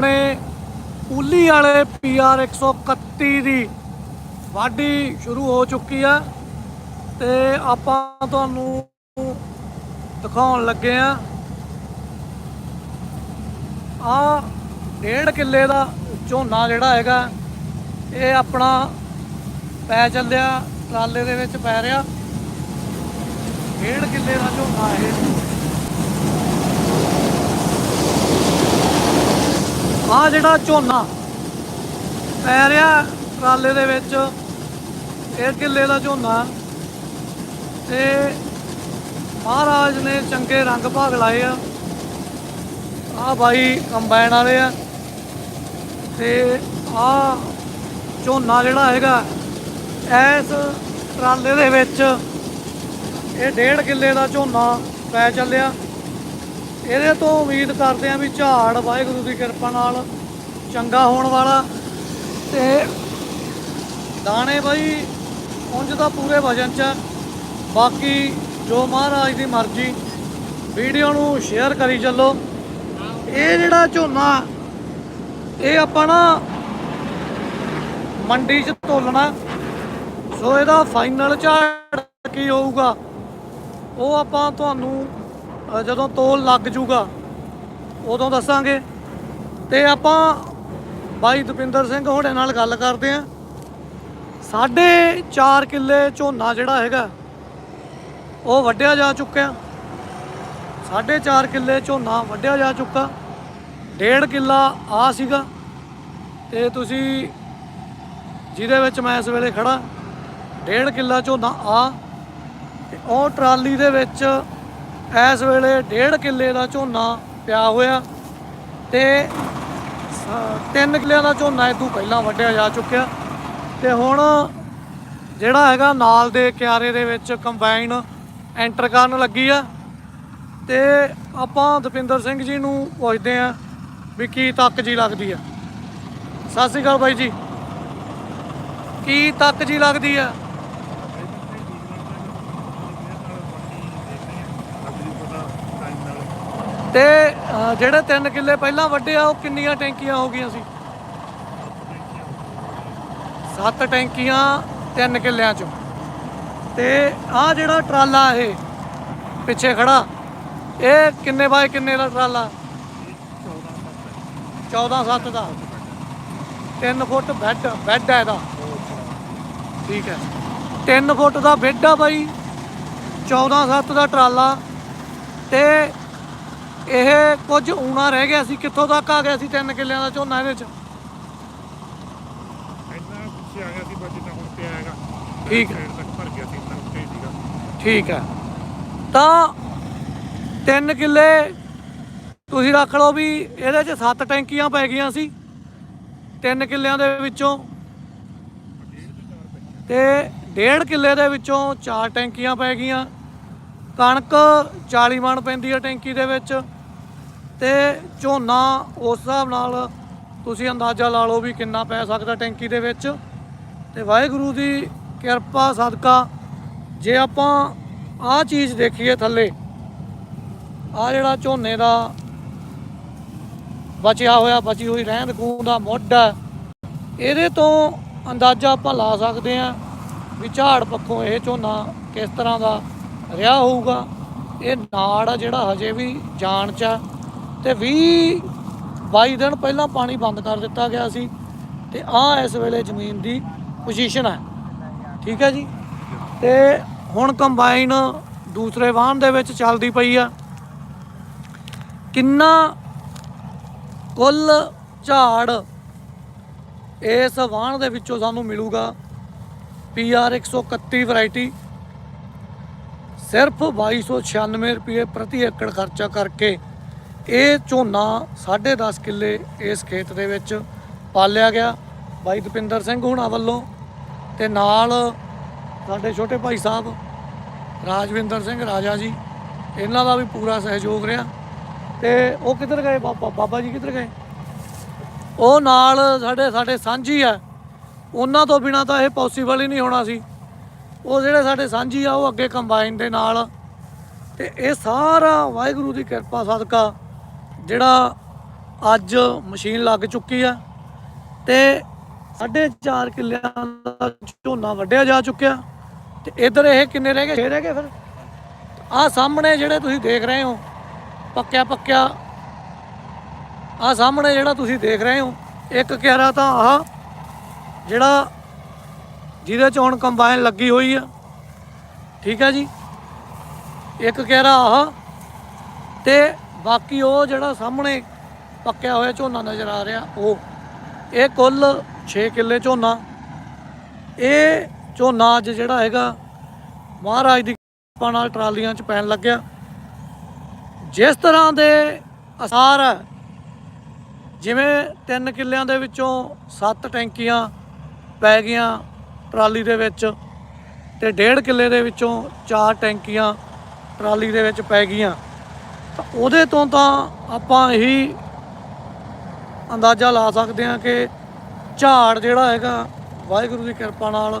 ਆਪਣੇ ਉਲੀ ਵਾਲੇ ਪੀਆਰ 131 ਦੀ ਵਾਢੀ ਸ਼ੁਰੂ ਹੋ ਚੁੱਕੀ ਆ ਤੇ ਆਪਾਂ ਤੁਹਾਨੂੰ ਦਿਖਾਉਣ ਲੱਗੇ ਆ। ਆ ਡੇਢ ਕਿੱਲੇ ਦਾ ਝੋਨਾ ਜਿਹੜਾ ਹੈਗਾ, ਇਹ ਆਪਣਾ ਪੈ ਚੱਲਿਆ, ਟਰਾਲੇ ਦੇ ਵਿੱਚ ਪੈ ਰਿਹਾ। ਡੇਢ ਕਿੱਲੇ ਦਾ ਝੋਨਾ ਇਹ। ਆ ਜਿਹੜਾ ਝੋਨਾ ਪੈ ਰਿਹਾ ਟਰਾਲੇ ਦੇ ਵਿੱਚ, ਇਹ ਕਿੱਲੇ ਦਾ ਝੋਨਾ। ਤੇ ਮਹਾਰਾਜ ਨੇ ਚੰਗੇ ਰੰਗ ਭਾਗ ਲਾਏ ਆ। ਆ ਬਾਈ ਕੰਬਾਈਨ ਵਾਲੇ ਆ। ਤੇ ਆ ਝੋਨਾ ਜਿਹੜਾ ਹੈਗਾ, ਇਸ ਟਰਾਲੇ ਦੇ ਵਿੱਚ ਇਹ ਡੇਢ ਕਿੱਲੇ ਦਾ ਝੋਨਾ ਪੈ ਚੱਲਿਆ। ਇਹਦੇ ਤੋਂ ਉਮੀਦ ਕਰਦੇ ਆ ਵੀ ਝਾੜ, ਵਾਹਿਗੁਰੂ ਦੀ ਕਿਰਪਾ ਨਾਲ ਚੰਗਾ ਹੋਣ ਵਾਲਾ ਤੇ ਦਾਣੇ ਬਾਈ, ਉਂਝ ਤਾਂ ਪੂਰੇ ਵਜਨ ਚ ਆ। ਬਾਕੀ ਜੋ ਮਹਾਰਾਜ ਦੀ ਮਰਜ਼ੀ, ਵੀਡੀਓ ਨੂੰ ਸ਼ੇਅਰ ਕਰੀ ਚੱਲੋ ਇਹ ਜਿਹੜਾ ਝੋਨਾ, ਇਹ ਆਪਾਂ ਨਾ ਮੰਡੀ 'ਚ ਤੋਲਣਾ ਸੋ ਇਹਦਾ ਫਾਈਨਲ ਝਾੜ ਕੀ ਹੋਊਗਾ, ਉਹ ਆਪਾਂ ਤੁਹਾਨੂੰ ਜਦੋਂ ਤੋਲ ਲੱਗ ਜੂਗਾ, ਉਦੋਂ ਦੱਸਾਂਗੇ। ਤੇ ਆਪਾਂ ਬਾਈ ਦੁਪਿੰਦਰ ਸਿੰਘ ਹੋੜੇ ਨਾਲ ਗੱਲ ਕਰਦੇ ਆਂ। ਸਾਢੇ 4 ਕਿੱਲੇ ਝੋਨਾ ਜਿਹੜਾ ਹੈਗਾ, ਉਹ ਵੱਢਿਆ ਜਾ ਚੁੱਕਿਆ। ਸਾਢੇ 4 ਕਿੱਲੇ ਝੋਨਾ ਵੱਢਿਆ ਜਾ ਚੁੱਕਾ। ਡੇਢ ਕਿੱਲਾ ਆ ਸੀਗਾ। ਤੇ ਤੁਸੀਂ ਜਿਹਦੇ ਵਿੱਚ ਮੈਂ ਇਸ ਵੇਲੇ ਖੜਾ, ਡੇਢ ਕਿੱਲਾ ਝੋਨਾ ਆ। ਤੇ ਉਹ ਟਰਾਲੀ ਦੇ ਵਿੱਚ ਇਸ ਵੇਲੇ ਡੇਢ ਕਿੱਲੇ ਦਾ ਝੋਨਾ ਪਿਆ ਹੋਇਆ ਤੇ ਸ- ਤਿੰਨ ਕਿੱਲਿਆਂ ਦਾ ਝੋਨਾ ਇਹ ਪਹਿਲਾਂ ਵੱਢਿਆ ਜਾ ਚੁੱਕਿਆ ਤੇ ਹੁਣ ਜਿਹੜਾ ਹੈਗਾ ਨਾਲ ਦੇ ਕਿਆਰੇ ਦੇ ਵਿੱਚ ਕੰਬਾਈਨ ਐਂਟਰ ਕਰਨ ਲੱਗੀ ਆ ਤੇ ਆਪਾਂ ਦਪਿੰਦਰ ਸਿੰਘ ਜੀ ਨੂੰ ਪੁੱਛਦੇ ਆ ਵੀ ਕੀ ਤੱਕ ਜੀ ਲੱਗਦੀ ਆ। ਸਤਿ ਸ਼੍ਰੀ ਅਕਾਲ ਬਾਈ ਜੀ। ਕੀ ਤੱਕ ਜੀ ਲੱਗਦੀ ਆ? ਤੇ ਜਿਹੜੇ 3 ਕਿੱਲੇ ਪਹਿਲਾਂ ਵੱਡੇ ਆ, ਉਹ ਕਿੰਨੀਆਂ ਟੈਂਕੀਆਂ ਹੋ ਗਈਆਂ ਸੀ? ਸੱਤ ਟੈਂਕੀਆਂ 3 ਕਿੱਲਿਆਂ ਚੋਂ। ਤੇ ਆ ਜਿਹੜਾ ਟਰਾਲਾ ਇਹ ਪਿੱਛੇ ਖੜਾ, ਇਹ ਕਿੰਨੇ ਬਾਏ ਕਿੰਨੇ ਦਾ ਟਰਾਲਾ? 14 7 ਦਾ। 3 ਫੁੱਟ ਬੈੱਡ ਬੈੱਡ ਹੈ ਇਹਦਾ। ਠੀਕ ਹੈ। 3 ਫੁੱਟ ਦਾ ਬੈੱਡ ਆ ਬਾਈ। 14 7 ਦਾ ਟਰਾਲਾ। ਤੇ ਇਹ ਕੁਝ ਊਣਾ ਰਹਿ ਗਿਆ ਸੀ ਕਿੱਥੋਂ ਤੱਕ ਆ ਗਿਆ ਸੀ 3 ਕਿੱਲਿਆਂ ਦਾ ਝੋਨਾ ਇਹਦੇ ਚ? ਇੰਨਾ ਪਿੱਛੇ ਆ ਗਿਆ ਸੀ ਬਸ ਜਿੱਦਾਂ ਹੁਣ ਤੇ ਆਏਗਾ ਠੀਕ ਹੈ। ਸਾਈਡ ਤੱਕ ਭਰ ਗਿਆ ਸੀ ਇੰਨਾ ਉੱਤੇ ਹੀ ਸੀਗਾ। ਠੀਕ ਹੈ। ਤਾਂ 3 ਕਿੱਲੇ ਤੁਸੀਂ ਰੱਖ ਲਓ ਵੀ ਇਹਦੇ ਚ 7 ਟੈਂਕੀਆਂ ਪੈ ਗਈਆਂ ਸੀ 3 ਕਿੱਲਿਆਂ ਦੇ ਵਿੱਚੋਂ। ਤੇ ਡੇਢ ਕਿੱਲੇ ਦੇ ਵਿੱਚੋਂ 4 ਟੈਂਕੀਆਂ ਪੈ ਗਈਆਂ। ਕਣਕ 40 ਮਣ ਪੈਂਦੀ ਹੈ ਟੈਂਕੀ ਦੇ ਵਿੱਚ। ਤੇ ਝੋਨਾ ਉਸ ਹਿਸਾਬ ਨਾਲ ਤੁਸੀਂ ਅੰਦਾਜ਼ਾ ਲਾ ਲਓ ਵੀ ਕਿੰਨਾ ਪੈ ਸਕਦਾ ਟੈਂਕੀ ਦੇ ਵਿੱਚ। ਤੇ ਵਾਹਿਗੁਰੂ ਦੀ ਕਿਰਪਾ, ਸਦਕਾ, ਜੇ ਆਪਾਂ ਆਹ ਚੀਜ਼ ਦੇਖੀਏ ਥੱਲੇ ਆ ਜਿਹੜਾ ਝੋਨੇ ਦਾ ਬਚਿਆ ਹੋਇਆ, ਬਚੀ ਹੋਈ ਰਹਿੰਦ ਖੂੰਦ ਦਾ ਮੁੱਢ ਹੈ, ਇਹਦੇ ਤੋਂ ਅੰਦਾਜ਼ਾ ਆਪਾਂ ਲਾ ਸਕਦੇ ਹਾਂ ਵੀ ਝਾੜ ਪੱਖੋਂ ਇਹ ਝੋਨਾ ਕਿਸ ਤਰ੍ਹਾਂ ਦਾ ਰਿਹਾ ਹੋਊਗਾ। ਇਹ ਨਾੜ ਆ ਜਿਹੜਾ ਹਜੇ ਵੀ ਜਾਣ ਚ ਆ। ਤੇ 20 22 ਦਿਨ ਪਹਿਲਾਂ ਪਾਣੀ ਬੰਦ ਕਰ ਦਿੱਤਾ ਗਿਆ ਸੀ ਤੇ ਆ ਇਸ ਵੇਲੇ ਜ਼ਮੀਨ ਦੀ ਪੋਜੀਸ਼ਨ ਹੈ। ਠੀਕ ਹੈ ਜੀ? ਤੇ ਹੁਣ ਕੰਬਾਈਨ ਦੂਸਰੇ ਵਾਹਨ ਦੇ ਵਿੱਚ ਚੱਲਦੀ ਪਈ ਆ। ਕਿੰਨਾ ਕੁੱਲ ਝਾੜ ਇਸ ਵਾਹਨ ਦੇ ਵਿੱਚੋਂ ਸਾਨੂੰ ਮਿਲੂਗਾ? PR 131 ਵੈਰਾਈਟੀ ਸਿਰਫ 2296 ਰੁਪਏ ਪ੍ਰਤੀ ਏਕੜ ਖਰਚਾ ਕਰਕੇ। ਇਹ ਝੋਨਾ 10.5 ਕਿੱਲੇ ਇਸ ਖੇਤ ਦੇ ਵਿੱਚ ਪਾਲਿਆ ਗਿਆ। ਬਾਈ ਦਪਿੰਦਰ ਸਿੰਘ ਹੁਣਾਂ ਵੱਲੋਂ ਤੇ ਨਾਲ ਸਾਡੇ ਛੋਟੇ ਭਾਈ ਸਾਹਿਬ ਰਾਜਵਿੰਦਰ ਸਿੰਘ ਰਾਜਾ ਜੀ, ਇਹਨਾਂ ਦਾ ਵੀ ਪੂਰਾ ਸਹਿਯੋਗ ਰਿਹਾ। ਤੇ ਉਹ ਕਿੱਧਰ ਗਏ? ਬਾਬਾ ਬਾਬਾ ਜੀ ਕਿੱਧਰ ਗਏ? ਉਹ ਨਾਲ ਸਾਡੇ ਸਾਡੇ ਸਾਂਝੀ ਆ। ਉਹਨਾਂ ਤੋਂ ਬਿਨਾ ਤਾਂ ਇਹ ਪੋਸੀਬਲ ਹੀ ਨਹੀਂ ਹੋਣਾ ਸੀ। ਉਹ ਜਿਹੜੇ ਸਾਡੇ ਸਾਂਝੀ ਆ, ਉਹ ਅੱਗੇ ਕੰਬਾਈਨ ਦੇ ਨਾਲ। ਤੇ ਇਹ ਸਾਰਾ ਵਾਹਿਗੁਰੂ ਦੀ ਕਿਰਪਾ, ਸਦਕਾ ਜਿਹੜਾ ਅੱਜ ਮਸ਼ੀਨ ਲੱਗ ਚੁੱਕੀ ਆ ਤੇ 4.5 ਕਿੱਲਿਆਂ ਦਾ ਝੋਨਾ ਵੱਢਿਆ ਜਾ ਚੁੱਕਿਆ। ਤੇ ਇਧਰ ਇਹ ਕਿੰਨੇ ਰਹਿ ਗਏ? 6 ਰਹਿ ਗਏ ਫਿਰ। ਆ ਸਾਹਮਣੇ ਜਿਹੜੇ ਤੁਸੀਂ ਦੇਖ ਰਹੇ ਹੋ, ਪੱਕਿਆ ਪੱਕਿਆ। ਆ ਸਾਹਮਣੇ ਜਿਹੜਾ ਤੁਸੀਂ ਦੇਖ ਰਹੇ ਹੋ, ਇੱਕ ਕਿਆਰਾ ਤਾਂ ਆਹ ਜਿਹੜਾ ਜਿਹਦੇ ਚ ਹੁਣ ਕੰਬਾਈਨ ਲੱਗੀ ਹੋਈ ਆ। ਠੀਕ ਹੈ ਜੀ। ਇੱਕ ਕਿਆਰਾ ਆਹ ਤੇ ਬਾਕੀ ਉਹ ਜਿਹੜਾ ਸਾਹਮਣੇ ਪੱਕਿਆ ਹੋਇਆ ਝੋਨਾ ਨਜ਼ਰ ਆ ਰਿਹਾ, ਉਹ, ਇਹ ਕੁੱਲ 6 ਕਿੱਲੇ ਝੋਨਾ। ਇਹ ਝੋਨਾ ਅੱਜ ਜਿਹੜਾ ਹੈਗਾ, ਮਹਾਰਾਜ ਦੀ ਕਿਰਪਾ ਨਾਲ ਟਰਾਲੀਆਂ 'ਚ ਪੈਣ ਲੱਗਿਆ। ਜਿਸ ਤਰ੍ਹਾਂ ਦੇ ਅਸਾਰ ਹੈ ਜਿਵੇਂ 3 ਕਿੱਲਿਆਂ ਦੇ ਵਿੱਚੋਂ 7 ਟੈਂਕੀਆਂ ਪੈ ਗਈਆਂ ਟਰਾਲੀ ਦੇ ਵਿੱਚ ਤੇ 1.5 ਕਿੱਲੇ ਦੇ ਵਿੱਚੋਂ 4 ਟੈਂਕੀਆਂ ਟਰਾਲੀ ਦੇ ਵਿੱਚ ਪੈ ਗਈਆਂ। ਉਹਦੇ ਤੋਂ ਤਾਂ ਆਪਾਂ ਇਹੀ ਅੰਦਾਜ਼ਾ ਲਾ ਸਕਦੇ ਹਾਂ ਕਿ ਝਾੜ ਜਿਹੜਾ ਹੈਗਾ, ਵਾਹਿਗੁਰੂ ਦੀ ਕਿਰਪਾ ਨਾਲ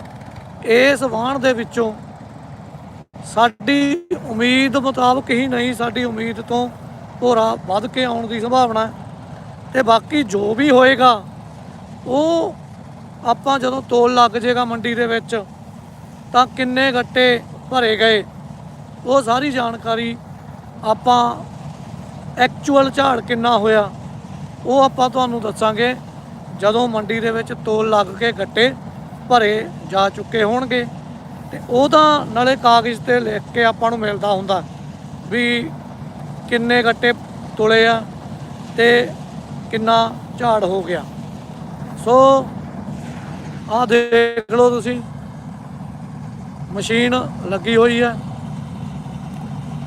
ਇਸ ਵਾਹਣ ਦੇ ਵਿੱਚੋਂ ਸਾਡੀ ਉਮੀਦ ਮੁਤਾਬਕ ਹੀ ਨਹੀਂ, ਸਾਡੀ ਉਮੀਦ ਤੋਂ ਭੋਰਾ ਵੱਧ ਕੇ ਆਉਣ ਦੀ ਸੰਭਾਵਨਾ ਹੈ। ਤੇ ਬਾਕੀ ਜੋ ਵੀ ਹੋਏਗਾ, ਉਹ ਆਪਾਂ ਜਦੋਂ ਤੋਲ ਲੱਗ ਜਾਏਗਾ ਮੰਡੀ ਦੇ ਵਿੱਚ, ਤਾਂ ਕਿੰਨੇ ਗੱਟੇ ਭਰੇ ਗਏ, ਉਹ ਸਾਰੀ ਜਾਣਕਾਰੀ ਆਪਾਂ ਐਕਚੁਅਲ ਝਾੜ ਕਿੰਨਾ ਹੋਇਆ, ਉਹ ਆਪਾਂ ਤੁਹਾਨੂੰ ਦੱਸਾਂਗੇ। ਜਦੋਂ ਮੰਡੀ ਦੇ ਵਿੱਚ ਤੋਲ ਲੱਗ ਕੇ ਗੱਟੇ ਭਰੇ ਜਾ ਚੁੱਕੇ ਹੋਣਗੇ, ਤੇ ਉਹਦਾ ਨਾਲੇ ਕਾਗਜ਼ ਤੇ ਲਿਖ ਕੇ ਆਪਾਂ ਨੂੰ ਮਿਲਦਾ ਹੁੰਦਾ ਵੀ ਕਿੰਨੇ ਗੱਟੇ ਤੁਲੇ ਆ ਤੇ ਕਿੰਨਾ ਝਾੜ ਹੋ ਗਿਆ। ਸੋ, ਆਹ ਦੇਖ ਲਓ ਤੁਸੀਂ। ਮਸ਼ੀਨ ਲੱਗੀ ਹੋਈ ਹੈ।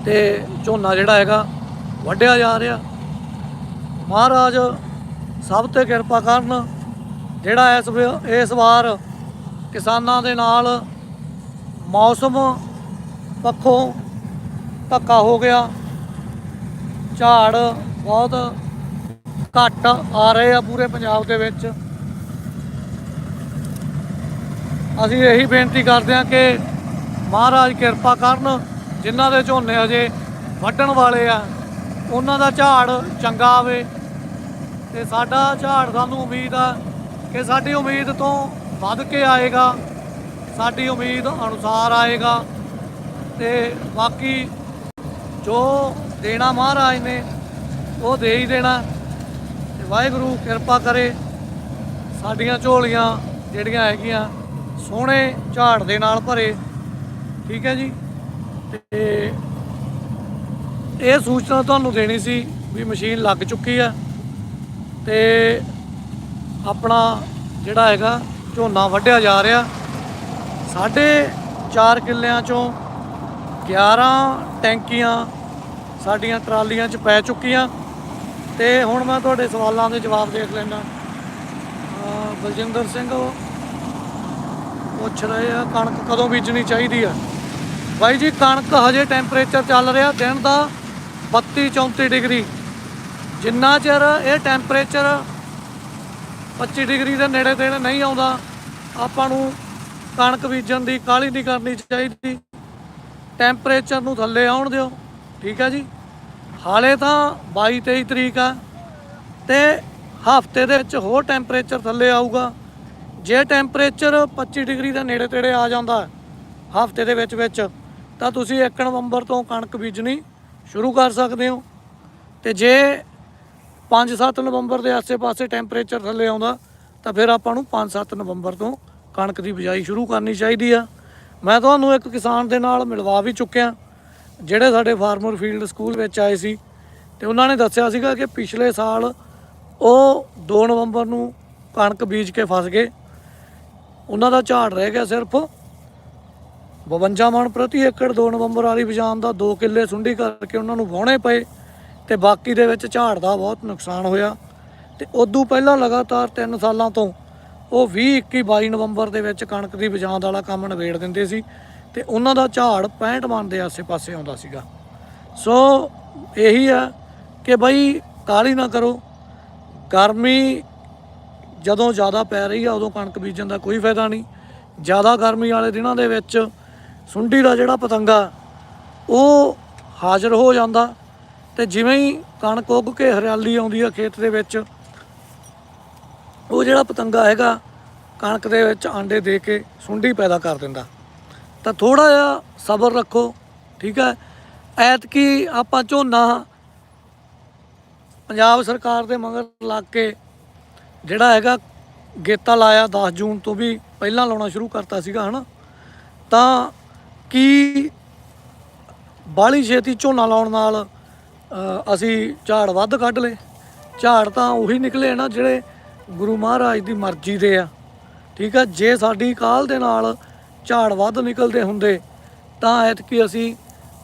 ਤੇ ਝੋਨਾ ਜਿਹੜਾ ਹੈਗਾ ਵੱਢਿਆ ਜਾ ਰਿਹਾ। ਮਹਾਰਾਜ ਸਭ ਤੇ ਕਿਰਪਾ ਕਰਨ ਜਿਹੜਾ ਇਸ ਵੇ- ਇਸ ਵਾਰ ਕਿਸਾਨਾਂ ਦੇ ਨਾਲ ਮੌਸਮ ਪੱਖੋਂ ਧੱਕਾ ਹੋ ਗਿਆ। ਝਾੜ ਬਹੁਤ ਘੱਟ ਆ ਰਹੇ ਆ ਪੂਰੇ ਪੰਜਾਬ ਦੇ ਵਿੱਚ। ਅਸੀਂ ਇਹੀ ਬੇਨਤੀ ਕਰਦੇ ਹਾਂ ਕਿ ਮਹਾਰਾਜ ਕਿਰਪਾ ਕਰਨ ਜਿਨ੍ਹਾਂ ਦੇ ਝੋਨੇ ਹਜੇ ਵੱਢਣ ਵਾਲੇ ਆ, ਉਹਨਾਂ ਦਾ ਝਾੜ ਚੰਗਾ ਆਵੇ। ਤੇ ਸਾਡਾ ਝਾੜ ਸਾਨੂੰ ਉਮੀਦ ਆ ਕਿ ਸਾਡੀ ਉਮੀਦ ਤੋਂ ਵੱਧ ਕੇ ਆਏਗਾ, ਸਾਡੀ ਉਮੀਦ ਅਨੁਸਾਰ ਆਏਗਾ। ਤੇ ਬਾਕੀ ਜੋ ਦੇਣਾ ਮਹਾਰਾਜ ਨੇ, ਉਹ ਦੇ ਹੀ ਦੇਣਾ। ਤੇ ਵਾਹਿਗੁਰੂ ਕਿਰਪਾ ਕਰੇ, ਸਾਡੀਆਂ ਝੋਲੀਆਂ ਜਿਹੜੀਆਂ ਹੈਗੀਆਂ, ਸੋਹਣੇ ਝਾੜ ਦੇ ਨਾਲ ਭਰੇ। ਠੀਕ ਹੈ ਜੀ? ਤੇ ਇਹ ਸੂਚਨਾ ਤੁਹਾਨੂੰ ਦੇਣੀ ਸੀ ਵੀ ਮਸ਼ੀਨ ਲੱਗ ਚੁੱਕੀ ਆ ਤੇ ਆਪਣਾ ਜਿਹੜਾ ਹੈਗਾ ਝੋਨਾ ਵੱਢਿਆ ਜਾ ਰਿਹਾ। ਸਾਡੇ 4 ਕਿੱਲਿਆਂ ਚੋਂ 11 ਟੈਂਕੀਆਂ ਸਾਡੀਆਂ ਟਰਾਲੀਆਂ 'ਚ ਪੈ ਚੁੱਕੀਆਂ। ਤੇ ਹੁਣ ਮੈਂ ਤੁਹਾਡੇ ਸਵਾਲਾਂ ਦੇ ਜਵਾਬ ਦੇਖ ਲੈਣਾ ਬਲਜਿੰਦਰ ਸਿੰਘ ਪੁੱਛ ਰਹੇ ਆ, ਕਣਕ ਕਦੋਂ ਬੀਜਣੀ ਚਾਹੀਦੀ ਆ? ਬਾਈ ਜੀ, ਕਣਕ ਹਜੇ ਟੈਂਪਰੇਚਰ ਚੱਲ ਰਿਹਾ ਦਿਨ ਦਾ 32 34 ਡਿਗਰੀ। ਜਿੰਨਾ ਚਿਰ ਇਹ ਟੈਂਪਰੇਚਰ 25 ਡਿਗਰੀ ਦੇ ਨੇੜੇ ਤੇੜੇ ਨਹੀਂ ਆਉਂਦਾ, ਆਪਾਂ ਨੂੰ ਕਣਕ ਬੀਜਣ ਦੀ ਕਾਹਲੀ ਨਹੀਂ ਕਰਨੀ ਚਾਹੀਦੀ। ਟੈਂਪਰੇਚਰ ਨੂੰ ਥੱਲੇ ਆਉਣ ਦਿਓ, ਠੀਕ ਹੈ ਜੀ। ਹਾਲੇ ਤਾਂ 22 23 ਤਰੀਕ ਆ ਤੇ ਹਫ਼ਤੇ ਦੇ ਵਿੱਚ ਹੋਰ ਟੈਂਪਰੇਚਰ ਥੱਲੇ ਆਊਗਾ। ਜੇ ਟੈਂਪਰੇਚਰ 25 ਡਿਗਰੀ ਦੇ ਨੇੜੇ ਤੇੜੇ ਆ ਜਾਂਦਾ ਹਫ਼ਤੇ ਦੇ ਵਿੱਚ ਵਿੱਚ ਤਾਂ ਤੁਸੀਂ 1 ਨਵੰਬਰ ਤੋਂ ਕਣਕ ਬੀਜਣੀ ਸ਼ੁਰੂ ਕਰ ਸਕਦੇ ਹੋ। ਤੇ ਜੇ 5-7 ਨਵੰਬਰ ਦੇ ਆਸੇ-ਪਾਸੇ ਟੈਂਪਰੇਚਰ ਥੱਲੇ ਆਉਂਦਾ, ਤਾਂ ਫਿਰ ਆਪਾਂ ਨੂੰ 5-7 ਨਵੰਬਰ ਤੋਂ ਕਣਕ ਦੀ ਬਿਜਾਈ ਸ਼ੁਰੂ ਕਰਨੀ ਚਾਹੀਦੀ ਆ। ਮੈਂ ਤੁਹਾਨੂੰ ਇੱਕ ਕਿਸਾਨ ਦੇ ਨਾਲ ਮਿਲਵਾ ਵੀ ਚੁੱਕਿਆ। ਜਿਹੜੇ ਸਾਡੇ ਫਾਰਮਰ ਫੀਲਡ ਸਕੂਲ ਵਿੱਚ ਆਏ ਸੀ, ਤੇ ਉਹਨਾਂ ਨੇ ਦੱਸਿਆ ਸੀਗਾ ਕਿ ਪਿਛਲੇ ਸਾਲ ਉਹ 2 ਨਵੰਬਰ ਨੂੰ ਕਣਕ ਬੀਜ ਕੇ ਫਸ ਗਏ। ਉਹਨਾਂ ਦਾ ਝਾੜ ਰਹਿ ਗਿਆ ਸਿਰਫ। 52 ਮਣ ਪ੍ਰਤੀ ਏਕੜ 2 ਨਵੰਬਰ ਵਾਲੀ ਬਜਾਨ ਦਾ 2 ਕਿੱਲੇ ਸੁੰਡੀ ਕਰਕੇ ਉਹਨਾਂ ਨੂੰ ਵਾਹੁਣੇ ਪਏ ਤੇ ਬਾਕੀ ਦੇ ਵਿੱਚ ਝਾੜ ਦਾ ਬਹੁਤ ਨੁਕਸਾਨ ਹੋਇਆ। ਤੇ ਉਦੋਂ ਪਹਿਲਾਂ ਲਗਾਤਾਰ 3 ਸਾਲਾਂ ਤੋਂ ਉਹ 20 21 22 ਨਵੰਬਰ ਦੇ ਵਿੱਚ ਕਣਕ ਦੀ ਬਜਾਂਦ ਵਾਲਾ ਕੰਮ ਨਿਬੇੜ ਦਿੰਦੇ ਸੀ ਤੇ ਉਹਨਾਂ ਦਾ ਝਾੜ 65 ਮਣ ਦੇ ਆਸੇ-ਪਾਸੇ ਆਉਂਦਾ ਸੀਗਾ। ਸੋ ਇਹੀ ਆ ਕਿ ਬਈ ਕਾਲੀ ਨਾ ਕਰੋ। ਗਰਮੀ ਜਦੋਂ ਜ਼ਿਆਦਾ ਪੈ ਰਹੀ ਆ ਉਦੋਂ ਕਣਕ ਬੀਜਣ ਦਾ ਕੋਈ ਫਾਇਦਾ ਨਹੀਂ। ਜ਼ਿਆਦਾ ਗਰਮੀ ਵਾਲੇ ਦਿਨਾਂ ਦੇ ਵਿੱਚ ਸੁੰਡੀ ਦਾ ਜਿਹੜਾ ਪਤੰਗਾ, ਉਹ ਹਾਜ਼ਰ ਹੋ ਜਾਂਦਾ ਤੇ ਜਿਵੇਂ ਹੀ ਕਣਕ ਉੱਗ ਕੇ ਹਰਿਆਲੀ ਆਉਂਦੀ ਆ ਖੇਤ ਦੇ ਵਿੱਚ, ਉਹ ਜਿਹੜਾ ਪਤੰਗਾ ਹੈਗਾ, ਕਣਕ ਦੇ ਵਿੱਚ ਆਂਡੇ ਦੇ ਕੇ ਸੁੰਡੀ ਪੈਦਾ ਕਰ ਦਿੰਦਾ। ਤਾਂ ਥੋੜਾ ਜਿਹਾ ਸਬਰ ਰੱਖੋ, ਠੀਕ ਹੈ? ਐਤਕੀ ਆਪਾਂ ਝੋਨਾ ਪੰਜਾਬ ਸਰਕਾਰ ਦੇ ਮਗਰ ਲੱਗ ਕੇ ਜਿਹੜਾ ਹੈਗਾ ਗੇਤਾ ਲਾਇਆ 10 ਜੂਨ ਤੋਂ ਵੀ ਪਹਿਲਾਂ ਲਾਉਣਾ ਸ਼ੁਰੂ ਕਰਤਾ ਸੀਗਾ, ਹਨਾ? ਤਾਂ ਕੀ ਬਾਲੀ ਛੇਤੀ ਝੋਨਾ ਲਾਉਣ ਨਾਲ ਅਸੀਂ ਝਾੜ ਵੱਧ ਕੱਢ ਲਏ। ਝਾੜ ਤਾਂ ਉਹੀ ਨਿਕਲੇ ਨਾ ਜਿਹੜੇ ਗੁਰੂ ਮਹਾਰਾਜ ਦੀ ਮਰਜ਼ੀ ਦੇ ਆ। ਠੀਕ ਆ, ਜੇ ਸਾਡੀ ਕਾਲ ਦੇ ਨਾਲ ਝਾੜ ਵੱਧ ਨਿਕਲਦੇ ਹੁੰਦੇ, ਤਾਂ ਐਤਕੀ ਅਸੀਂ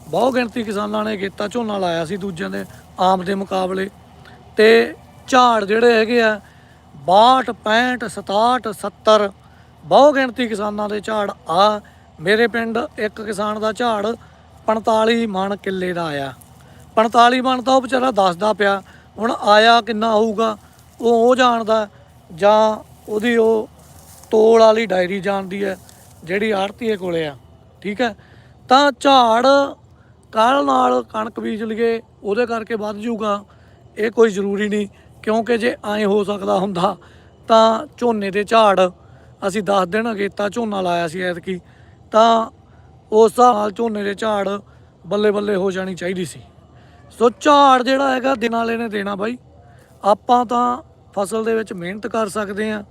ਬਹੁ ਗਿਣਤੀ ਕਿਸਾਨਾਂ ਨੇ ਗੇਤਾ ਝੋਨਾ ਲਾਇਆ ਸੀ ਦੂਜਿਆਂ ਦੇ ਆਮ ਦੇ ਮੁਕਾਬਲੇ। ਤੇ ਝਾੜ ਜਿਹੜੇ ਹੈਗੇ ਆ 62 65 67 70 ਬਹੁ ਗਿਣਤੀ ਕਿਸਾਨਾਂ ਦੇ ਝਾੜ ਆ। ਮੇਰੇ ਪਿੰਡ ਇੱਕ ਕਿਸਾਨ ਦਾ ਝਾੜ 45 ਮਣ ਕਿੱਲੇ ਦਾ ਆਇਆ। 45 ਮਣ ਤਾਂ ਉਹ ਵਿਚਾਰਾ ਦੱਸਦਾ ਪਿਆ, ਹੁਣ ਆਇਆ ਕਿੰਨਾ ਹੋਊਗਾ, ਉਹ ਉਹ ਜਾਣਦਾ ਜਾਂ ਉਹਦੀ ਉਹ ਤੋਲ ਵਾਲੀ ਡਾਇਰੀ ਜਾਣਦੀ ਹੈ, ਜਿਹੜੀ ਆੜਤੀਏ ਕੋਲੇ ਆ, ਠੀਕ ਹੈ? ਤਾਂ ਝਾੜ ਕਾਲ ਨਾਲ ਕਣਕ ਬੀਜ ਲਈਏ, ਉਹਦੇ ਕਰਕੇ ਵੱਧ ਜਾਊਗਾ, ਇਹ ਕੋਈ ਜ਼ਰੂਰੀ ਨਹੀਂ, ਕਿਉਂਕਿ ਜੇ ਐਂ ਹੋ ਸਕਦਾ ਹੁੰਦਾ ਤਾਂ ਝੋਨੇ ਦੇ ਝਾੜ ਅਸੀਂ 10 ਦਿਨ ਅਗੇਤਾ ਝੋਨਾ ਲਾਇਆ ਸੀ ਐਤਕੀ ਤਾਂ ਉਸ ਹਿਸਾਬ ਨਾਲ ਝੋਨੇ ਦੇ ਝਾੜ ਬੱਲੇ ਬੱਲੇ ਹੋ ਜਾਣੀ ਚਾਹੀਦੀ ਸੀ। ਸੋ ਝਾੜ ਜਿਹੜਾ ਹੈਗਾ ਦਿਨ ਵਾਲੇ ਨੇ ਦੇਣਾ ਬਾਈ। ਆਪਾਂ ਤਾਂ ਫਸਲ ਦੇ ਵਿੱਚ ਮਿਹਨਤ ਕਰ ਸਕਦੇ ਆ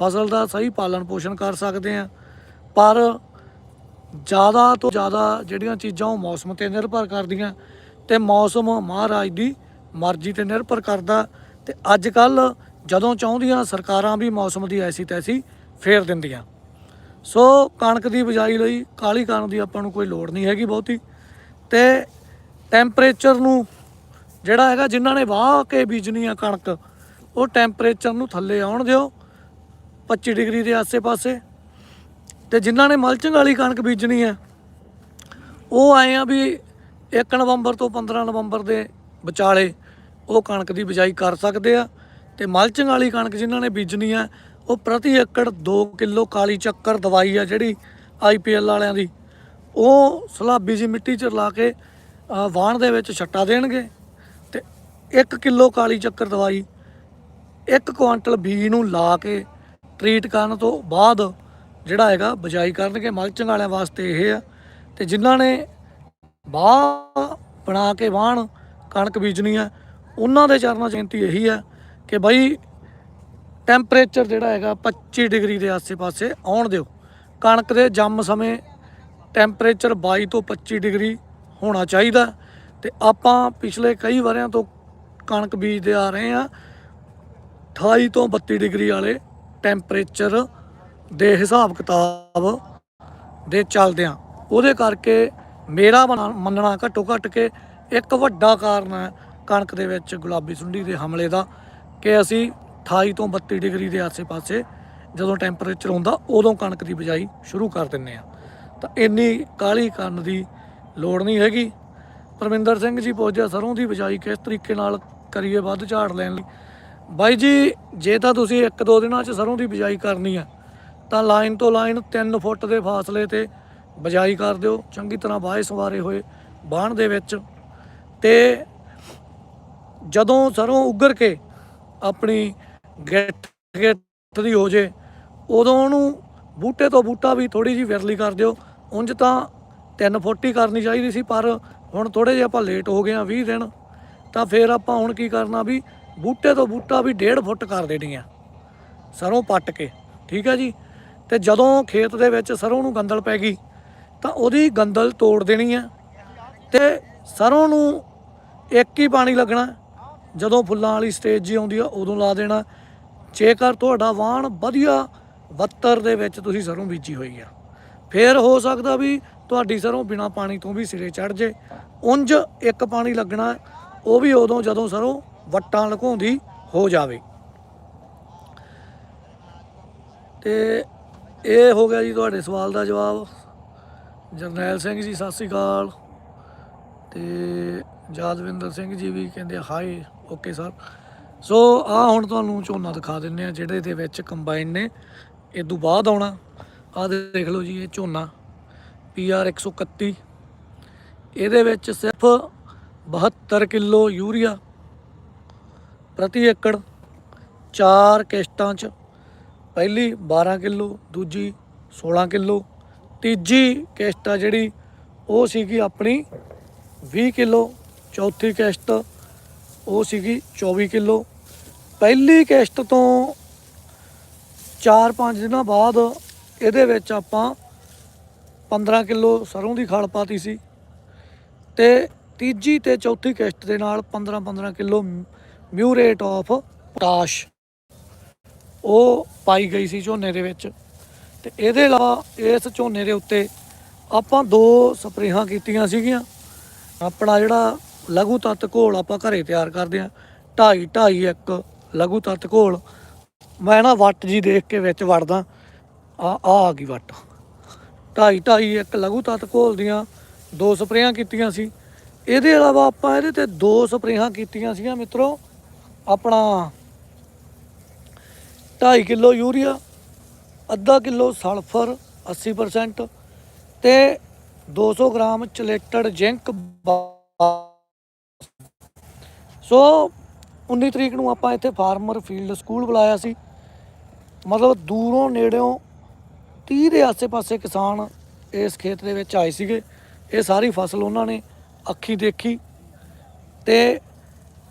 ਫਸਲ ਦਾ ਸਹੀ ਪਾਲਣ ਪੋਸ਼ਣ ਕਰ ਸਕਦੇ ਆ ਪਰ ਜ਼ਿਆਦਾ ਤੋਂ ਜ਼ਿਆਦਾ ਜਿਹੜੀਆਂ ਚੀਜ਼ਾਂ ਉਹ ਮੌਸਮ ਤੇ ਨਿਰਭਰ ਕਰਦੀਆਂ ਤੇ ਮੌਸਮ ਮਹਾਰਾਜ ਦੀ ਮਰਜ਼ੀ ਤੇ ਨਿਰਭਰ ਕਰਦਾ ਤੇ ਅੱਜ ਕੱਲ ਜਦੋਂ ਚਾਹੁੰਦੀਆਂ ਸਰਕਾਰਾਂ ਵੀ ਮੌਸਮ ਦੀ ਐਸੀ ਤੈਸੀ ਫੇਰ ਦਿੰਦੀਆਂ। ਸੋ ਕਣਕ ਦੀ ਬਿਜਾਈ ਲਈ ਕਾਲੀ ਕਰਨ ਦੀ ਆਪਾਂ ਨੂੰ ਕੋਈ ਲੋੜ ਨਹੀਂ ਹੈਗੀ ਬਹੁਤੀ। ਤੇ ਟੈਂਪਰੇਚਰ ਨੂੰ ਜਿਹੜਾ ਹੈਗਾ, ਜਿਨ੍ਹਾਂ ਨੇ ਵਾਹ ਕੇ ਬੀਜਣੀ ਆ ਕਣਕ, ਉਹ ਟੈਂਪਰੇਚਰ ਨੂੰ ਥੱਲੇ ਆਉਣ ਦਿਓ 25 ਡਿਗਰੀ ਦੇ ਆਸੇ-ਪਾਸੇ। ਤੇ ਜਿਨ੍ਹਾਂ ਨੇ ਮਲਚਿੰਗ ਵਾਲੀ ਕਣਕ ਬੀਜਣੀ ਹੈ, ਉਹ ਆਏ ਆ ਵੀ 1 ਨਵੰਬਰ ਤੋਂ 15 ਨਵੰਬਰ ਦੇ ਵਿਚਾਲੇ ਉਹ ਕਣਕ ਦੀ ਬਿਜਾਈ ਕਰ ਸਕਦੇ ਆ। ਤੇ ਮਲਚਿੰਗ ਵਾਲੀ ਕਣਕ ਜਿਨ੍ਹਾਂ ਨੇ ਬੀਜਣੀ ਆ ਉਹ ਪ੍ਰਤੀ ਏਕੜ 2 ਕਿਲੋ ਕਾਲੀ ਚੱਕਰ ਦਵਾਈ ਆ ਜਿਹੜੀ ਆਈਪੀਐਲ ਵਾਲਿਆਂ ਦੀ। ਉਹ ਸਲਾਬੀ ਜੀ ਮਿੱਟੀ 'ਚ ਲਾ ਕੇ ਅ, ਵਾਣ ਦੇ ਵਿੱਚ ਛੱਟਾ ਦੇਣਗੇ ਤੇ 1 ਕਿਲੋ ਕਾਲੀ ਚੱਕਰ ਦਵਾਈ 1 ਕੁਆਂਟਲ ਬੀ ਨੂੰ ਲਾ ਕੇ ਟਰੀਟ ਕਰਨ ਤੋਂ ਬਾਅਦ ਜਿਹੜਾ ਹੈਗਾ ਬਜਾਈ ਕਰਨਗੇ। ਮਲਚਿੰਗ ਵਾਲਿਆਂ ਵਾਸਤੇ ਇਹ ਆ ਤੇ ਜਿਨ੍ਹਾਂ ਨੇ ਬਾਹ ਬਣਾ ਕੇ ਵਾਹਣ ਕਣਕ ਬੀਜਣੀ ਆ ਉਹਨਾਂ ਦੇ ਚਰਨਾਂ 'ਚ ਬੇਨਤੀ ਇਹੀ ਆ ਕਿ ਬਈ ਟੈਂਪਰੇਚਰ ਜਿਹੜਾ ਹੈਗਾ 25 ਡਿਗਰੀ ਦੇ ਆਸੇ-ਪਾਸੇ ਆਉਣ ਦਿਓ। ਕਣਕ ਦੇ ਜੰਮ ਸਮੇਂ ਟੈਂਪਰੇਚਰ 22 ਤੋਂ 25 ਡਿਗਰੀ ਹੋਣਾ ਚਾਹੀਦਾ। ਤੇ ਆਪਾਂ ਪਿਛਲੇ ਕਈ ਵਾਰਿਆਂ ਤੋਂ ਕਣਕ ਬੀਜਦੇ ਆ ਰਹੇ ਆ 28 ਤੋਂ 32 ਡਿਗਰੀ ਵਾਲੇ ਟੈਂਪਰੇਚਰ ਦੇ ਹਿਸਾਬ ਕਿਤਾਬ ਦੇ ਚੱਲਦੇ ਚੱਲਦਿਆਂ ਉਹਦੇ ਕਰਕੇ ਮੇਰਾ ਬਣਾ- ਮੰਨਣਾ ਘੱਟੋ ਘੱਟ ਕਿ ਇੱਕ ਵੱਡਾ ਕਾਰਨ ਹੈ ਕਣਕ ਦੇ ਵਿੱਚ ਗੁਲਾਬੀ ਸੁੰਡੀ ਦੇ ਹਮਲੇ ਦਾ ਕਿ ਅਸੀਂ 28 ਤੋਂ 32 ਡਿਗਰੀ ਦੇ ਆਸੇ-ਪਾਸੇ ਜਦੋਂ ਟੈਂਪਰੇਚਰ ਹੁੰਦਾ, ਉਦੋਂ ਕਣਕ ਦੀ ਬਿਜਾਈ ਸ਼ੁਰੂ ਕਰ ਦਿੰਨੇ ਆ ਤਾਂ ਇੰਨੀ ਕਾਲੀ ਕਰਨ ਦੀ ਲੋੜ ਨਹੀਂ ਹੈਗੀ। ਪਰਮਿੰਦਰ ਸਿੰਘ ਜੀ ਪੁੱਛਿਆ ਸਰੋਂ ਦੀ ਬਿਜਾਈ ਕਿਸ ਤਰੀਕੇ ਨਾਲ ਕਰੀਏ ਵੱਧ ਝਾੜ ਲੈਣ ਲਈ? ਬਾਈ ਜੀ, ਜੇ ਤਾਂ ਤੁਸੀਂ ਇੱਕ ਦੋ ਦਿਨਾਂ 'ਚ ਸਰੋਂ ਦੀ ਬਿਜਾਈ ਕਰਨੀ ਆ, ਤਾਂ ਲਾਈਨ ਤੋਂ ਲਾਈਨ 3 ਫੁੱਟ ਦੇ ਫਾਸਲੇ ਤੇ ਬਿਜਾਈ ਕਰ ਦਿਓ। ਚੰਗੀ ਤਰ੍ਹਾਂ ਵਾਹੇ ਸਵਾਰੇ ਹੋਏ ਬਾਣ ਦੇ ਵਿੱਚ। ਤੇ ਜਦੋਂ ਸਰੋਂ ਉੱਗਰ ਕੇ ਆਪਣੀ ਗਿੱਠ ਗਿੱਠ ਦੀ ਹੋ ਜੇ, ਉਦੋਂ ਉਹਨੂੰ ਬੂਟੇ ਤੋਂ ਬੂਟਾ ਵੀ ਥੋੜੀ ਜਿਹੀ ਵਿਰਲੀ ਕਰ ਦਿਓ। ਉਂਝ ਤਾਂ 3 ਫੁੱਟ ਹੀ ਕਰਨੀ ਚਾਹੀਦੀ ਸੀ, ਪਰ ਹੁਣ ਥੋੜੇ ਜਿਹਾ ਆਪਾਂ ਲੇਟ ਹੋ ਗਏ ਆ 20 ਦਿਨ। ਤਾਂ ਫਿਰ ਆਪਾਂ ਹੁਣ ਕੀ ਕਰਨਾ ਵੀ ਬੂਟੇ ਤੋਂ ਬੂਟਾ ਵੀ 1.5 ਫੁੱਟ ਕਰ ਦੇਣੀ ਆ, ਸਰੋਂ ਪੱਟ ਕੇ, ਠੀਕ ਹੈ ਜੀ? ਤੇ ਜਦੋਂ ਖੇਤ ਦੇ ਵਿੱਚ ਸਰੋਂ ਨੂੰ ਗੰਦਲ ਪੈ ਗਈ, ਤਾਂ ਉਹਦੀ ਗੰਦਲ ਤੋੜ ਦੇਣੀ ਆ। ਤੇ ਸਰੋਂ ਨੂੰ ਇੱਕ ਹੀ ਪਾਣੀ ਲੱਗਣਾ, ਜਦੋਂ ਫੁੱਲਾਂ ਵਾਲੀ ਸਟੇਜ ਜੀ ਆਉਂਦੀ ਆ, ਉਦੋਂ ਲਾ ਦੇਣਾ। ਜੇਕਰ ਤੁਹਾਡਾ ਵਾਣ ਵਧੀਆ ਵੱਤਰ ਦੇ ਵਿੱਚ ਤੁਸੀਂ ਸਰੋਂ ਬੀਜੀ ਹੋਈ ਆ, ਫੇਰ ਹੋ ਸਕਦਾ ਵੀ ਤੁਹਾਡੀ ਸਰੋਂ ਬਿਨਾ ਪਾਣੀ ਤੋਂ ਵੀ ਸਿਰੇ ਚੜ ਜੇ। ਉਂਝ ਇੱਕ ਪਾਣੀ ਲੱਗਣਾ, ਉਹ ਵੀ ਉਦੋਂ ਜਦੋਂ ਸਰੋਂ ਵੱਟਾਂ ਲੁਕਾਉਂਦੀ ਹੋ ਜਾਵੇ। ਤੇ ਇਹ ਹੋ ਗਿਆ ਜੀ ਤੁਹਾਡੇ ਸਵਾਲ ਦਾ ਜਵਾਬ। ਜਰਨੈਲ ਸਿੰਘ ਜੀ, ਸਤਿ ਸ੍ਰੀ ਅਕਾਲ। ਤੇ ਜਾਦਵਿੰਦਰ ਸਿੰਘ ਜੀ ਵੀ ਕਹਿੰਦੇ, ਹਾਏ ਓਕੇ ਸਰ ਸੋ ਆ ਹੁਣ ਤੁਹਾਨੂੰ ਝੋਨਾ ਦਿਖਾ ਦਿੰਨੇ ਆ ਜਿਹੜੇ ਦੇ ਵਿੱਚ ਕੰਬਾਈਨ ਨੇ। ਇਹ ਤੋਂ ਬਾਅਦ ਆਉਣਾ। ਆ ਦੇਖ ਲਓ ਜੀ ਇਹ ਝੋਨਾ। PR 131 ਇਹਦੇ ਵਿੱਚ ਸਿਰਫ 72 ਕਿਲੋ ਯੂਰੀਆ ਪ੍ਰਤੀ ਏਕੜ, ਚਾਰ ਕਿਸ਼ਤਾਂ 'ਚ। ਪਹਿਲੀ 12 ਕਿਲੋ, ਦੂਜੀ 16 ਕਿਲੋ। ਤੀਜੀ ਕਿਸ਼ਤ ਆ ਜਿਹੜੀ, ਉਹ ਸੀਗੀ ਆਪਣੀ 20 ਕਿਲੋ। ਚੌਥੀ ਕਿਸ਼ਤ, ਉਹ ਸੀਗੀ 24 ਕਿਲੋ। ਪਹਿਲੀ ਕਿਸ਼ਤ ਤੋਂ 4-5 ਦਿਨਾਂ ਬਾਅਦ ਇਹਦੇ ਵਿੱਚ ਆਪਾਂ 15 ਕਿਲੋ ਸਰੋਂ ਦੀ ਖਲ ਪਾਤੀ ਸੀ ਤੇ ਤੀਜੀ ਤੇ ਚੌਥੀ ਕਿਸ਼ਤ ਦੇ ਨਾਲ 15-15 ਕਿਲੋ ਮਿਊਰੇਟ ਆਫ ਪੋਟਾਸ਼ ਉਹ ਪਾਈ ਗਈ ਸੀ ਝੋਨੇ ਦੇ ਵਿੱਚ ਤੇ ਇਹਦੇ ਇਲਾਵਾ ਇਸ ਝੋਨੇ ਦੇ ਉੱਤੇ ਆਪਾਂ ਦੋ ਸਪਰੇਹਾਂ ਕੀਤੀਆਂ ਸੀਗੀਆਂ। ਆਪਣਾ ਜਿਹੜਾ ਲਘੂ ਤੱਤ ਘੋਲ ਆਪਾਂ ਘਰੇ ਤਿਆਰ ਕਰਦੇ ਆ ਢਾਈ ਢਾਈ ਇੱਕ ਲਘੂ ਤੱਤ ਘੋਲ। ਮੈਂ ਨਾ ਵੱਟ ਜੀ ਦੇਖ ਕੇ ਵਿੱਚ ਵੜਦਾ। ਆ ਆ ਆ ਗਈ ਵੱਟ। ਢਾਈ ਢਾਈ ਇੱਕ ਲਘੂ ਤੱਤ ਘੋਲ ਦੀਆਂ ਦੋ ਸਪਰੇਆਂ ਕੀਤੀਆਂ ਸੀ। ਇਹਦੇ ਇਲਾਵਾ ਆਪਾਂ ਇਹਦੇ ਤੇ ਦੋ ਸਪਰੇਹਾਂ ਕੀਤੀਆਂ ਸੀਗੀਆਂ ਮਿੱਤਰੋ। ਆਪਣਾ 2.5 ਕਿਲੋ ਯੂਰੀਆ, ਅੱਧਾ ਕਿਲੋ ਸਲਫਰ 80% ਤੇ 200 ਗ੍ਰਾਮ ਚਲੇਟਡ ਜ਼ਿੰਕ ਸੋ 19 ਤਰੀਕ ਨੂੰ ਆਪਾਂ ਇੱਥੇ ਫਾਰਮਰ ਫੀਲਡ ਸਕੂਲ ਬੁਲਾਇਆ ਸੀ। ਮਤਲਬ ਦੂਰੋਂ ਨੇੜਿਓਂ 30 ਦੇ ਆਸੇ-ਪਾਸੇ ਕਿਸਾਨ ਇਸ ਖੇਤ ਦੇ ਵਿੱਚ ਆਏ ਸੀਗੇ। ਇਹ ਸਾਰੀ ਫਸਲ ਉਹਨਾਂ ਨੇ ਅੱਖੀ ਦੇਖੀ ਤੇ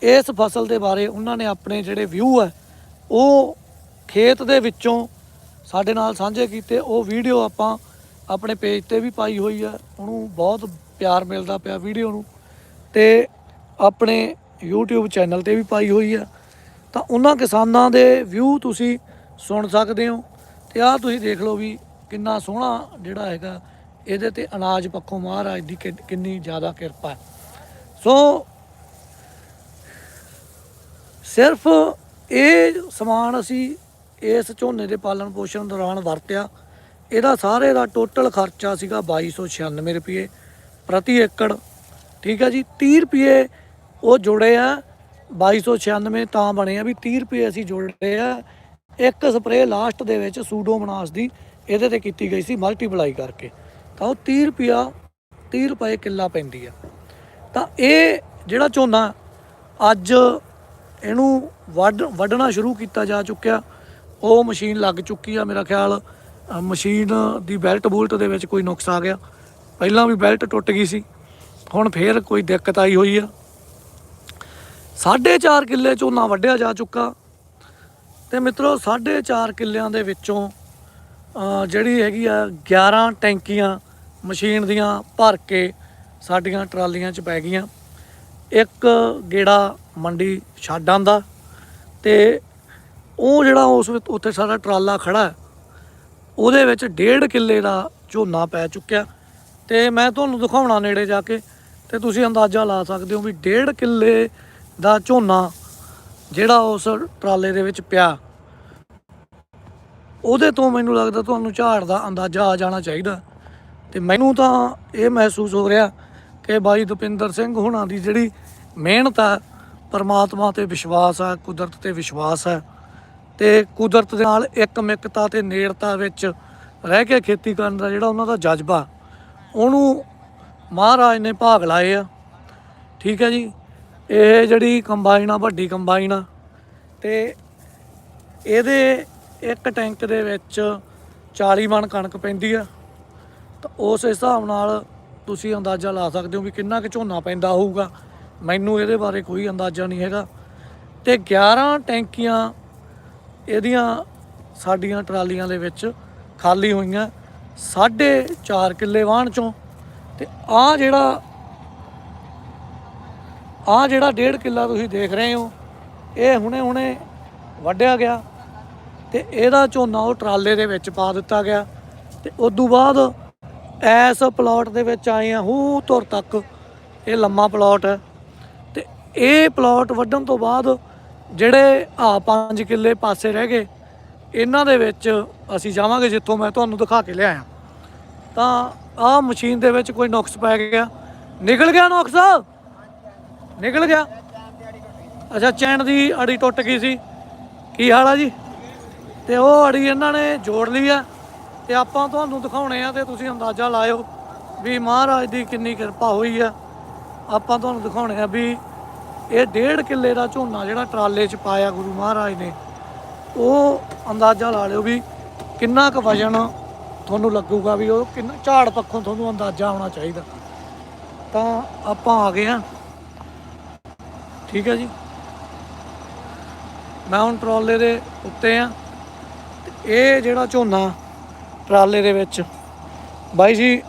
ਇਸ ਫਸਲ ਦੇ ਬਾਰੇ ਉਹਨਾਂ ਨੇ ਆਪਣੇ ਜਿਹੜੇ ਵਿਊ ਹੈ ਉਹ ਖੇਤ ਦੇ ਵਿੱਚੋਂ ਸਾਡੇ ਨਾਲ ਸਾਂਝੇ ਕੀਤੇ। ਉਹ ਵੀਡੀਓ ਆਪਾਂ ਆਪਣੇ ਪੇਜ ਤੇ ਵੀ ਪਾਈ ਹੋਈ ਆ। ਉਹਨੂੰ ਬਹੁਤ ਪਿਆਰ ਮਿਲਦਾ ਪਿਆ ਵੀਡੀਓ ਨੂੰ। ਤੇ ਆਪਣੇ YouTube ਚੈਨਲ ਤੇ ਵੀ ਪਾਈ ਹੋਈ ਆ। ਤਾਂ ਉਹਨਾਂ ਕਿਸਾਨਾਂ ਦੇ ਵਿਊ ਤੁਸੀਂ ਸੁਣ ਸਕਦੇ ਹੋ ਤੇ ਆਹ ਤੁਸੀਂ ਦੇਖ ਲਓ ਵੀ ਕਿੰਨਾ ਸੋਹਣਾ ਜਿਹੜਾ ਹੈਗਾ, ਇਹਦੇ ਤੇ ਅਨਾਜ ਪੱਖੋਂ ਮਹਾਰਾਜ ਦੀ ਕਿ- ਕਿੰਨੀ ਜ਼ਿਆਦਾ ਕਿਰਪਾ। ਹੈ ਸੋ ਸਿਰਫ ਇਹ ਸਮਾਨ ਅਸੀਂ ਇਸ ਝੋਨੇ ਦੇ ਪਾਲਣ ਪੋਸ਼ਣ ਦੌਰਾਨ ਵਰਤਿਆ। ਇਹਦਾ ਸਾਰੇ ਦਾ ਟੋਟਲ ਖਰਚਾ ਸੀਗਾ 2296 ਰੁਪਏ ਪ੍ਰਤੀ ਏਕੜ। ਠੀਕ ਹੈ ਜੀ 30 ਰੁਪਏ ਉਹ ਜੁੜੇ ਆ 2296 ਤਾਂ ਬਣੇ ਆ ਵੀ 30 ਰੁਪਏ ਅਸੀਂ ਜੋੜੇ ਆ। ਇੱਕ ਸਪਰੇਅ ਲਾਸਟ ਦੇ ਵਿੱਚ ਸੂਡੋਮੋਨਾਸ ਦੀ ਇਹਦੇ ਤੇ ਕੀਤੀ ਗਈ ਸੀ ਮਲਟੀਪਲਾਈ ਕਰਕੇ। ਤਾਂ ਉਹ 30 ਰੁਪਿਆ 30 ਰੁਪਏ ਕਿੱਲਾ ਪੈਂਦੀ ਆ। ਤਾਂ ਇਹ ਜਿਹੜਾ ਝੋਨਾ ਅੱਜ ਇਹਨੂੰ ਵੱਢ, ਵੱਢਣਾ ਸ਼ੁਰੂ ਕੀਤਾ ਜਾ ਚੁੱਕਿਆ, ਉਹ ਮਸ਼ੀਨ ਲੱਗ ਚੁੱਕੀ ਆ ਮੇਰਾ ਖਿਆਲ ਮਸ਼ੀਨ ਦੀ ਬੈਲਟ ਬੂਲਟ ਦੇ ਵਿੱਚ ਕੋਈ ਨੁਕਸ ਆ ਗਿਆ। ਪਹਿਲਾਂ ਵੀ ਬੈਲਟ ਟੁੱਟ ਗਈ ਸੀ, ਹੁਣ ਫੇਰ ਕੋਈ ਦਿੱਕਤ ਆਈ ਹੋਈ ਆ। 4.5 ਕਿੱਲੇ ਝੋਨਾ ਵੱਢਿਆ ਜਾ ਚੁੱਕਾ। ਤੇ ਮਿੱਤਰੋ 4.5 ਕਿੱਲਿਆਂ ਦੇ ਵਿੱਚੋਂ ਜਿਹੜੀ ਹੈਗੀ ਆ 11 ਟੈਂਕੀਆਂ ਮਸ਼ੀਨ ਦੀਆਂ ਭਰ ਕੇ ਸਾਡੀਆਂ ਟਰਾਲੀਆਂ 'ਚ ਪੈ ਗਈਆਂ। ਇੱਕ ਗੇੜਾ ਮੰਡੀ ਛੱਡ ਆਂਦਾ ਤੇ ਉਹ ਜਿਹੜਾ ਉਸ ਵਿੱਚ ਉੱਥੇ ਸਾਡਾ ਟਰਾਲਾ ਖੜਾ, ਉਹਦੇ ਵਿੱਚ ਡੇਢ ਕਿੱਲੇ ਦਾ ਝੋਨਾ ਪੈ ਚੁੱਕਿਆ। ਤੇ ਮੈਂ ਤੁਹਾਨੂੰ ਦਿਖਾਉਣਾ ਨੇੜੇ ਜਾ ਕੇ, ਤੇ ਤੁਸੀਂ ਅੰਦਾਜ਼ਾ ਲਾ ਸਕਦੇ ਹੋ ਵੀ ਡੇਢ ਕਿੱਲੇ ਦਾ ਝੋਨਾ ਜਿਹੜਾ ਉਸ ਟਰਾਲੇ ਦੇ ਵਿੱਚ ਪਿਆ। ਉਹਦੇ ਤੋਂ ਮੈਨੂੰ ਲੱਗਦਾ ਤੁਹਾਨੂੰ ਝਾੜ ਦਾ ਅੰਦਾਜ਼ਾ ਆ ਜਾਣਾ ਚਾਹੀਦਾ। ਤੇ ਮੈਨੂੰ ਤਾਂ ਇਹ ਮਹਿਸੂਸ ਹੋ ਰਿਹਾ ਕਿ ਬਾਈ ਦੁਪਿੰਦਰ ਸਿੰਘ ਹੁਣਾਂ ਦੀ ਜਿਹੜੀ ਮਿਹਨਤ ਹੈ ਪਰਮਾਤਮਾ ਤੇ ਵਿਸ਼ਵਾਸ ਹੈ ਕੁਦਰਤ ਤੇ ਵਿਸ਼ਵਾਸ ਹੈ ਤੇ ਕੁਦਰਤ ਦੇ ਨਾਲ ਇੱਕ ਮਿੱਕਤਾ ਤੇ ਨੇੜਤਾ ਵਿੱਚ ਰਹਿ ਕੇ ਖੇਤੀ ਕਰਨ ਦਾ ਜਿਹੜਾ ਉਹਨਾਂ ਦਾ ਜਜ਼ਬਾ, ਉਹਨੂੰ ਮਹਾਰਾਜ ਨੇ ਭਾਗ ਲਾਏ ਆ। ਠੀਕ ਹੈ ਜੀ। ਇਹ ਜਿਹੜੀ ਕੰਬਾਈਨ ਆ, ਵੱਡੀ ਕੰਬਾਈਨ ਆ, ਤੇ ਇਹਦੇ ਇੱਕ ਟੈਂਕ ਦੇ ਵਿੱਚ 40 ਮਣ ਕਣਕ ਪੈਂਦੀ ਆ। ਤਾਂ ਉਸ ਹਿਸਾਬ ਨਾਲ ਤੁਸੀਂ ਅੰਦਾਜ਼ਾ ਲਾ ਸਕਦੇ ਹੋ ਵੀ ਕਿੰਨਾ ਕੁ ਝੋਨਾ ਪੈਂਦਾ ਹੋਊਗਾ। ਮੈਨੂੰ ਇਹਦੇ ਬਾਰੇ ਕੋਈ ਅੰਦਾਜ਼ਾ ਨਹੀਂ ਹੈਗਾ। ਤੇ 11 ਟੈਂਕੀਆਂ ਇਹਦੀਆਂ ਸਾਡੀਆਂ ਟਰਾਲੀਆਂ ਦੇ ਵਿੱਚ ਖਾਲੀ ਹੋਈਆਂ। 4.5 ਕਿੱਲੇ ਵਾਹਣ ਚੋਂ। ਤੇ ਆ ਜਿਹੜਾ ਆ ਜਿਹੜਾ ਡੇਢ ਕਿੱਲਾ ਤੁਸੀਂ ਦੇਖ ਰਹੇ ਹੋ, ਇਹ ਹੁਣੇ ਹੁਣੇ ਵੱਢਿਆ ਗਿਆ ਤੇ ਇਹਦਾ ਝੋਨਾ ਉਹ ਟਰਾਲੇ ਦੇ ਵਿੱਚ ਪਾ ਦਿੱਤਾ ਗਿਆ ਤੇ ਉਸ ਤੋਂ ਬਾਅਦ ਐਸ ਪਲਾਟ ਦੇ ਵਿੱਚ ਆਏ ਆ ਹੂ ਤੁਰ ਤੱਕ, ਇਹ ਲੰਮਾ ਪਲਾਟ ਹੈ ਤੇ ਇਹ ਪਲਾਟ ਵੱਢਣ ਤੋਂ ਬਾਅਦ ਜਿਹੜੇ ਆ 5 ਕਿੱਲੇ ਪਾਸੇ ਰਹਿ ਗਏ, ਇਹਨਾਂ ਦੇ ਵਿੱਚ ਅਸੀਂ ਜਾਵਾਂਗੇ ਜਿੱਥੋਂ ਮੈਂ ਤੁਹਾਨੂੰ ਦਿਖਾ ਕੇ ਲਿਆਇਆ। ਤਾਂ ਆਹ ਮਸ਼ੀਨ ਦੇ ਵਿੱਚ ਕੋਈ ਨੁਕਸ ਪੈ ਗਿਆ। ਨਿਕਲ ਗਿਆ ਨੁਕਸ? ਨਿਕਲ ਗਿਆ। ਅੱਛਾ, ਚੈਨ ਦੀ ਅੜੀ ਟੁੱਟ ਗਈ ਸੀ। ਕੀ ਹਾਲ ਆ ਜੀ? ਤੇ ਉਹ ਅੜੀ ਇਹਨਾਂ ਨੇ ਜੋੜ ਲਈ ਆ। ਤੇ ਆਪਾਂ ਤੁਹਾਨੂੰ ਦਿਖਾਉਣੇ ਆ ਤੇ ਤੁਸੀਂ ਅੰਦਾਜ਼ਾ ਲਾਇਓ ਵੀ ਮਹਾਰਾਜ ਦੀ ਕਿੰਨੀ ਕਿਰਪਾ ਹੋਈ ਆ। ਆਪਾਂ ਤੁਹਾਨੂੰ ਦਿਖਾਉਣੇ ਆ ਵੀ ਇਹ ਡੇਢ ਕਿੱਲੇ ਦਾ ਝੋਨਾ ਜਿਹੜਾ ਟਰਾਲੇ 'ਚ ਪਾਇਆ ਗੁਰੂ ਮਹਾਰਾਜ ਨੇ, ਉਹ ਅੰਦਾਜ਼ਾ ਲਾ ਲਿਓ ਵੀ ਕਿੰਨਾ ਕੁ ਵਜਨ ਤੁਹਾਨੂੰ ਲੱਗੂਗਾ ਵੀ ਉਹ ਕਿੰਨਾ ਝਾੜ ਪੱਖੋਂ ਤੁਹਾਨੂੰ ਅੰਦਾਜ਼ਾ ਆਉਣਾ ਚਾਹੀਦਾ। ਤਾਂ ਆਪਾਂ ਆ ਗਏ ਆ। ਠੀਕ ਹੈ ਜੀ। ਮੈਂ ਹੁਣ ਟਰਾਲੇ ਦੇ ਉੱਤੇ ਆ ਇਹ ਜਿਹੜਾ ਝੋਨਾ ਟਰਾਲੇ ਦੇ ਵਿੱਚ, ਬਾਈ ਜੀ,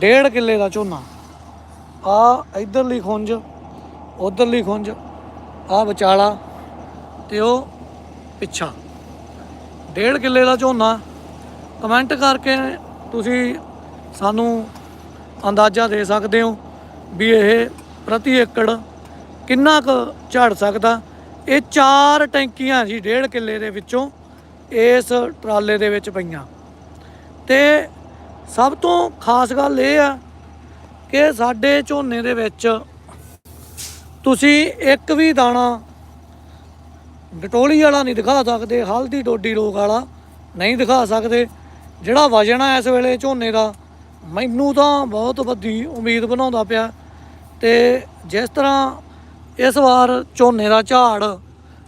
ਡੇਢ ਕਿੱਲੇ ਦਾ ਝੋਨਾ। ਆ ਇਧਰਲੀ ਖੁੰਝ, ਉਧਰਲੀ ਖੁੰਝ, ਆ ਵਿਚਾਲਾ ਤੇ ਉਹ ਪਿੱਛਾ। ਡੇਢ ਕਿੱਲੇ ਦਾ ਝੋਨਾ, ਕਮੈਂਟ ਕਰਕੇ ਤੁਸੀਂ ਸਾਨੂੰ ਅੰਦਾਜ਼ਾ ਦੇ ਸਕਦੇ ਹੋ ਵੀ ਇਹ ਪ੍ਰਤੀ ਏਕੜ ਕਿੰਨਾ ਕੁ ਝੜ ਸਕਦਾ? ਇਹ ਚਾਰ ਟੈਂਕੀਆਂ ਜੀ ਡੇਢ ਕਿੱਲੇ ਦੇ ਵਿੱਚੋਂ ਇਸ ਟਰਾਲੇ ਦੇ ਵਿੱਚ ਪਈਆਂ। ਤੇ ਸਭ ਤੋਂ ਖਾਸ ਗੱਲ ਇਹ ਆ ਕਿ ਸਾਡੇ ਝੋਨੇ ਦੇ ਵਿੱਚ ਤੁਸੀਂ ਇੱਕ ਵੀ ਦਾਣਾ ਡਟੋਲੀ ਵਾਲਾ ਨਹੀਂ ਦਿਖਾ ਸਕਦੇ, ਹਲਦੀ ਡੋਡੀ ਰੋਗ ਵਾਲਾ ਨਹੀਂ ਦਿਖਾ ਸਕਦੇ। ਜਿਹੜਾ ਵਜਨ ਆ ਇਸ ਵੇਲੇ ਝੋਨੇ ਦਾ, ਮੈਨੂੰ ਤਾਂ ਬਹੁਤ ਵੱਡੀ ਉਮੀਦ ਬਣਾਉਂਦਾ ਪਿਆ। ਤੇ ਜਿਸ ਤਰ੍ਹਾਂ ਇਸ ਵਾਰ ਝੋਨੇ ਦਾ ਝਾੜ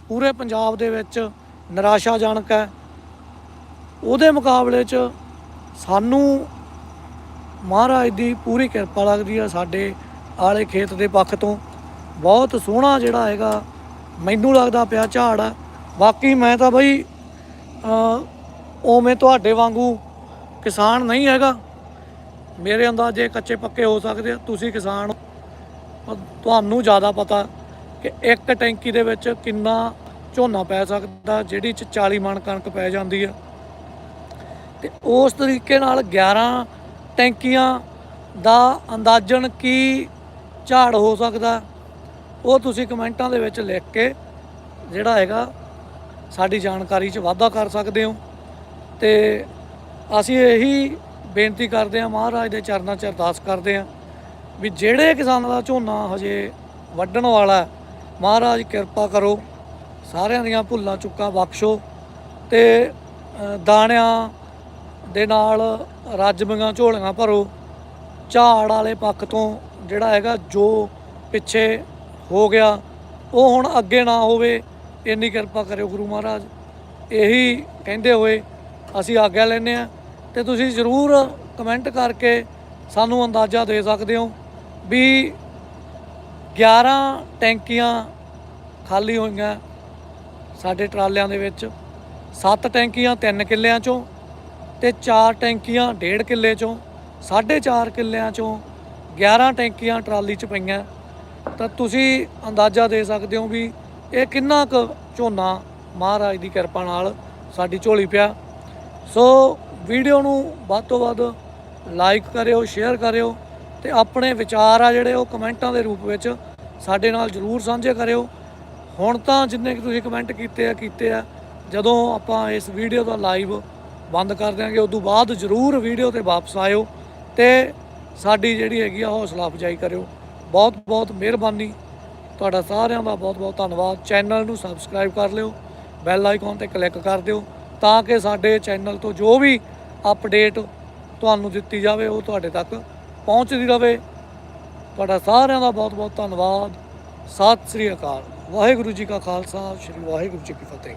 ਪੂਰੇ ਪੰਜਾਬ ਦੇ ਵਿੱਚ ਨਿਰਾਸ਼ਾਜਨਕ ਹੈ। ਉਹਦੇ ਮੁਕਾਬਲੇ 'ਚ ਸਾਨੂੰ ਮਹਾਰਾਜ ਦੀ ਪੂਰੀ ਕਿਰਪਾ ਲੱਗਦੀ ਹੈ ਸਾਡੇ ਆਲੇ ਖੇਤ ਦੇ ਪੱਖ ਤੋਂ। ਬਹੁਤ ਸੋਹਣਾ ਜਿਹੜਾ ਹੈਗਾ, ਮੈਨੂੰ ਲੱਗਦਾ ਪਿਆ ਝਾੜ ਆ ਬਾਕੀ ਮੈਂ ਤਾਂ ਬਈ ਉਵੇਂ ਤੁਹਾਡੇ ਵਾਂਗੂ ਕਿਸਾਨ ਨਹੀਂ ਹੈਗਾ। ਮੇਰੇ ਅੰਦਾਜ਼ੇ ਕੱਚੇ ਪੱਕੇ ਹੋ ਸਕਦੇ ਆ, ਤੁਸੀਂ ਕਿਸਾਨ ਹੋ। ਤੁਹਾਨੂੰ ਜ਼ਿਆਦਾ ਪਤਾ ਕਿ ਇੱਕ ਟੈਂਕੀ ਦੇ ਵਿੱਚ ਕਿੰਨਾ ਝੋਨਾ ਪੈ ਸਕਦਾ, ਜਿਹੜੀ ਚ 40 ਮਣ ਕਣਕ ਪੈ ਜਾਂਦੀ ਹੈ ਤੇ ਉਸ ਤਰੀਕੇ ਨਾਲ 11 ਟੈਂਕੀਆਂ ਦਾ ਅੰਦਾਜ਼ਨ ਕੀ ਝਾੜ ਹੋ ਸਕਦਾ, ਉਹ ਤੁਸੀਂ ਕਮੈਂਟਾਂ ਦੇ ਵਿੱਚ ਲਿਖ ਕੇ ਜਿਹੜਾ ਹੈਗਾ ਸਾਡੀ ਜਾਣਕਾਰੀ 'ਚ ਵਾਧਾ ਕਰ ਸਕਦੇ ਹੋ। ਤੇ ਅਸੀਂ ਇਹੀ ਬੇਨਤੀ ਕਰਦੇ ਹਾਂ, ਮਹਾਰਾਜ ਦੇ ਚਰਨਾਂ 'ਚ ਅਰਦਾਸ ਕਰਦੇ ਹਾਂ ਵੀ ਜਿਹੜੇ ਕਿਸਾਨਾਂ ਦਾ ਝੋਨਾ ਹਜੇ ਵੱਢਣ ਵਾਲਾ ਮਹਾਰਾਜ ਕਿਰਪਾ ਕਰੋ, ਸਾਰਿਆਂ ਦੀਆਂ ਭੁੱਲਾਂ ਚੁੱਕਾਂ ਬਖਸ਼ੋ ਤੇ ਦਾਣਿਆਂ ਦੇ ਨਾਲ ਰੱਜਮੀਆਂ ਝੋਲੀਆਂ ਭਰੋ। ਝਾੜ ਵਾਲੇ ਪੱਖ ਤੋਂ ਜਿਹੜਾ ਹੈਗਾ ਜੋ ਪਿੱਛੇ ਹੋ ਗਿਆ, ਉਹ ਹੁਣ ਅੱਗੇ ਨਾ ਹੋਵੇ, ਇੰਨੀ ਕਿਰਪਾ ਕਰਿਓ ਗੁਰੂ ਮਹਾਰਾਜ। ਇਹੀ ਕਹਿੰਦੇ ਹੋਏ ਅਸੀਂ ਆਗਿਆ ਲੈਨੇ ਆ ਤੇ ਤੁਸੀਂ ਜ਼ਰੂਰ ਕਮੈਂਟ ਕਰਕੇ ਸਾਨੂੰ ਅੰਦਾਜ਼ਾ ਦੇ ਸਕਦੇ ਹੋ ਵੀ 11 ਟੈਂਕੀਆਂ ਖਾਲੀ ਹੋਈਆਂ ਸਾਡੇ ਟਰਾਲਿਆਂ ਦੇ ਵਿੱਚ। 7 ਟੈਂਕੀਆਂ 3 ਕਿੱਲਿਆਂ ਚੋਂ ਤੇ 4 ਟੈਂਕੀਆਂ 1.5 ਕਿੱਲੇ ਚੋਂ 4.5 ਕਿੱਲਿਆਂ ਚੋਂ 11 ਟੈਂਕੀਆਂ ਟਰਾਲੀ 'ਚ ਪਈਆਂ। ਤਾਂ ਤੁਸੀਂ ਅੰਦਾਜ਼ਾ ਦੇ ਸਕਦੇ ਹੋ ਵੀ ਇਹ ਕਿੰਨਾ ਕੁ ਝੋਨਾ ਮਹਾਰਾਜ ਦੀ ਕਿਰਪਾ ਨਾਲ ਸਾਡੀ ਝੋਲੀ ਪਿਆ। ਸੋ ਵੀਡੀਓ ਨੂੰ ਵੱਧ ਤੋਂ ਵੱਧ ਲਾਈਕ ਕਰਿਓ ਸ਼ੇਅਰ ਕਰਿਓ ਤੇ ਆਪਣੇ ਵਿਚਾਰ ਆ ਜਿਹੜੇ ਉਹ ਕਮੈਂਟਾਂ ਦੇ ਰੂਪ ਵਿੱਚ ਸਾਡੇ ਨਾਲ ਜਰੂਰ ਸਾਂਝੇ ਕਰਿਓ। ਹੁਣ ਤਾਂ ਜਿੰਨੇ ਕਿ ਤੁਸੀਂ ਕਮੈਂਟ ਕੀਤੇ ਆ ਕੀਤੇ ਆ, ਜਦੋਂ ਆਪਾਂ ਇਸ ਵੀਡੀਓ ਦਾ ਲਾਈਵ ਬੰਦ ਕਰ ਦਿਆਂਗੇ, ਉਦੋਂ ਬਾਅਦ ਜਰੂਰ ਵੀਡੀਓ ਤੇ ਵਾਪਸ ਆਇਓ ਤੇ ਸਾਡੀ ਜਿਹੜੀ ਹੈਗੀ ਆ ਹੌਸਲਾ ਅਫਜਾਈ ਕਰਿਓ। ਬਹੁਤ ਬਹੁਤ ਮਿਹਰਬਾਨੀ। ਤੁਹਾਡਾ ਸਾਰਿਆਂ ਦਾ ਬਹੁਤ ਬਹੁਤ ਧੰਨਵਾਦ। ਚੈਨਲ ਨੂੰ ਸਬਸਕ੍ਰਾਈਬ ਕਰ ਲਿਓ, ਬੈਲ ਆਈਕਨ ਤੇ ਕਲਿੱਕ ਕਰ ਦਿਓ ਤਾਂ ਕਿ ਸਾਡੇ ਚੈਨਲ ਤੋਂ ਜੋ ਵੀ ਅਪਡੇਟ ਤੁਹਾਨੂੰ ਦਿੱਤੀ ਜਾਵੇ, ਉਹ ਤੁਹਾਡੇ ਤੱਕ ਪਹੁੰਚਦੀ ਰਹੇ ਤੁਹਾਡਾ ਸਾਰਿਆਂ ਦਾ ਬਹੁਤ ਬਹੁਤ ਧੰਨਵਾਦ। ਸਤਿ ਸ੍ਰੀ ਅਕਾਲ। ਵਾਹਿਗੁਰੂ ਜੀ ਕਾ ਖਾਲਸਾ, ਸ੍ਰੀ ਵਾਹਿਗੁਰੂ ਜੀ ਕੀ ਫਤਿਹ।